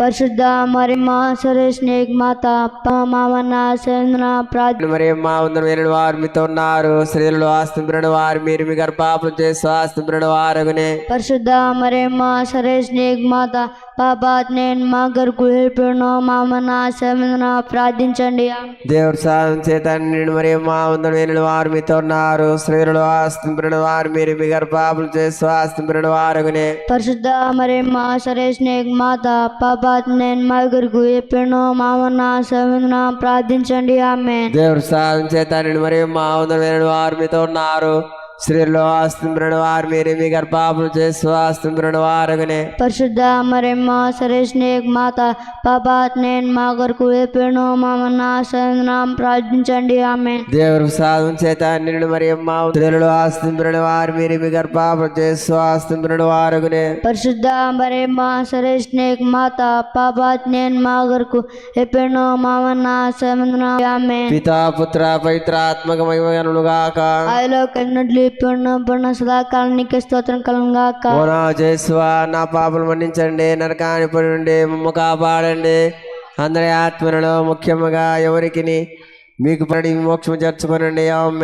పరిశుద్ధ మరి మా సరేష్నేక్ మాత మామన్న సేంద్ర ప్రార్థన. మరి మా ఉందని వెళ్ళిన వారు మీతో ఉన్నారు. స్త్రీలు ఆస్తింపుడు వారు మీరు మీ గర్భాపులు చేసి స్వాస్థ్యుడు వారగునే. పరిశుద్ధ మరి మా సరేష్నేక్ మాత పాపాత్ నేను మా గరుకు helpను మామన్న సేంద్ర ప్రార్థించండి. దేవుడు సాధన చేత నిండి మరి మా వెళ్ళిన వారు మీతో ఉన్నారు. స్త్రీలు ఆస్తింపుడు వారు మీరు మీ గర్భాపులు చేసి స్వాస్థ్యుడు వారగునే. పరిశుద్ధ మరి మా సరేష్నేక్ మాత పాపాత్ నేను మా గరుకు helpను మామన్న సేంద్ర ప్రార్థించండి. ఆమె దేవుడు సాధన చేత నిండి మరి మా వెళ్ళిన వారు మీతో ఉన్నారు. స్త్రీలు ఆస్తింపుడు వారు మీరు మీ గర్భాపులు చేసి స్వాస్థ్యుడు వారగునే పరిశుద్ధ మరి మా సరేష్నేక్ మాత పాపాత్ నేను మా గరుకు helpను మామన్న సేంద్ర ప్రార్థించండి. ఆమె దేవుడు సాధన చేత నిన్ను మరి మా స్త్రీలు ఆస్తింపుడు వారు మీరు మీ గర్భాపులు చేసి స్వాస్థ్యుడు వారగునే పరిశుద్ధ మరి మా సరేష్నేక్ మాత పాపాత్ నేను మా గరుకు helpను మామన్న సేంద్ర ఆమె పితా పుత్ర పవిత్ర ఆత్మక మహిమగాక ఆయలో కన్నట్లు ఇప్పుడు పడిన సదాకాలానికి స్తోత్రం కలంగా ఓనా జేసువా నా పాపలు మన్నించండి నరకాని పడి నుండి మమ్మ కాపాడండి. అందరి ఆత్మలలో ముఖ్యముగా ఎవరికి మీకు పడి మోక్షం చేర్చుకోనండి. ఆమె